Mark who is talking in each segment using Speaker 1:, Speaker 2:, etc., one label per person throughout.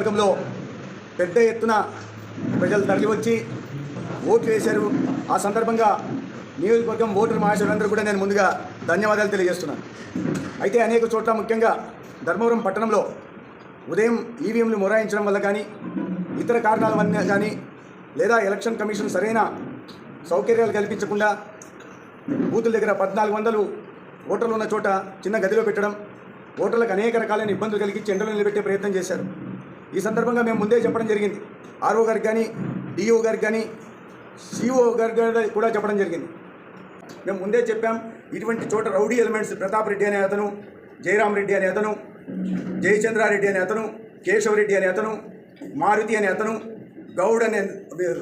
Speaker 1: నియోజకవర్గంలో పెద్ద ఎత్తున ప్రజలు తరలివచ్చి ఓట్లు వేశారు. ఆ సందర్భంగా నియోజకవర్గం ఓటర్ మహాశయులందరూ కూడా నేను ముందుగా ధన్యవాదాలు తెలియజేస్తున్నాను. అయితే అనేక చోట్ల ముఖ్యంగా ధర్మవరం పట్టణంలో ఉదయం ఈవీఎంలు మొరాయించడం వల్ల కానీ ఇతర కారణాల వల్ల కానీ లేదా ఎలక్షన్ కమిషన్ సరైన సౌకర్యాలు కల్పించకుండా బూతుల దగ్గర పద్నాలుగు వందలు ఓటర్లు ఉన్న చోట చిన్న గదిలో పెట్టడం ఓటర్లకు అనేక రకాలైన ఇబ్బందులు కలిగించి ఎండలో నిలబెట్టే ప్రయత్నం చేశారు. ఈ సందర్భంగా మేము ముందే చెప్పడం జరిగింది. ఆర్ఓ గారికి కానీ డిఓ గారికి కానీ సిఓ గారికి కూడా చెప్పడం జరిగింది. మేము ముందే చెప్పాం ఇటువంటి చోట రౌడీ ఎలిమెంట్స్ ప్రతాప్ రెడ్డి అనే అతను జయరామ్ రెడ్డి అనే అతను జయచంద్రారెడ్డి అనే అతను కేశవరెడ్డి అనే అతను మారుతి అనే అతను గౌడ్ అనే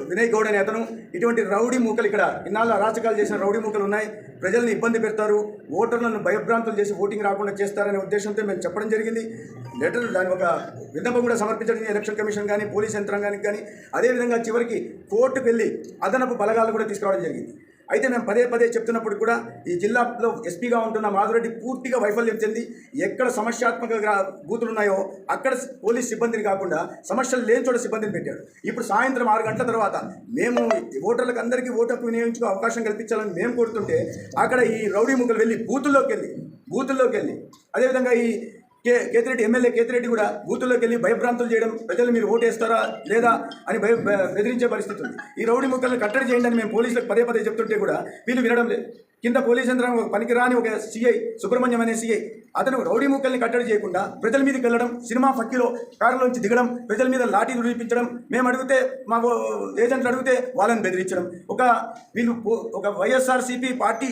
Speaker 1: వినయ్ గౌడ్ అనే అతను ఇటువంటి రౌడీ మూకలు ఇక్కడ ఇన్నాళ్ళు అరాచకాలు చేసిన రౌడీ మూకలు ఉన్నాయి. ప్రజల్ని ఇబ్బంది పెడతారు. ఓటర్లను భయభ్రాంతులు చేసి ఓటింగ్ రాకుండా చేస్తారనే ఉద్దేశంతో మేము చెప్పడం జరిగింది. లెటర్ దాని ఒక విన్నపం కూడా సమర్పించడం ఎలక్షన్ కమిషన్ కానీ పోలీస్ యంత్రాంగానికి కానీ. అదేవిధంగా చివరికి కోర్టుకు వెళ్ళి అదనపు బలగాలు కూడా తీసుకురావడం జరిగింది. అయితే మేము పదే పదే చెప్తున్నప్పుడు కూడా ఈ జిల్లాలో ఎస్పీగా ఉంటున్న మాధురెడ్డి పూర్తిగా వైఫల్యం చెంది ఎక్కడ సమస్యాత్మక బూతులు ఉన్నాయో అక్కడ పోలీస్ సిబ్బందిని కాకుండా సమస్యలు లేని చోట సిబ్బందిని పెట్టాడు ఇప్పుడు సాయంత్రం ఆరు గంటల తర్వాత మేము ఓటర్లకు అందరికీ ఓటు హక్కు వినియోగించుకో అవకాశం కల్పించాలని మేము కోరుతుంటే అక్కడ ఈ రౌడీ ముగ్గులు వెళ్ళి బూతుల్లోకి వెళ్ళి బూతుల్లోకి వెళ్ళి అదేవిధంగా ఈ కే కేతిరెడ్డి ఎమ్మెల్యే కేతిరెడ్డి కూడా బూతుల్లోకి వెళ్ళి భయభ్రాంతులు చేయడం ప్రజలు మీరు ఓటేస్తారా లేదా అని భయ బెదిరించే పరిస్థితి ఉంది. ఈ రౌడీ ముక్కల్ని కట్టడి చేయండి అని మేము పోలీసులకు పదే పదే చెప్తుంటే కూడా వీళ్ళు వినడం లేదు. కింద పోలీస్ యంత్రాంగం ఒక పనికిరాని ఒక సిఐ సుబ్రహ్మణ్యం అనే సిఐ అతను రౌడీ ముక్కల్ని కట్టడి చేయకుండా ప్రజల మీదకి వెళ్ళడం సినిమా ఫక్కిలో కారులోంచి దిగడం ప్రజల మీద లాఠీలు చూపించడం మేము అడిగితే మా ఏజెంట్లు అడిగితే వాళ్ళని బెదిరించడం. ఒక వీళ్ళు ఒక వైఎస్ఆర్సీపీ పార్టీ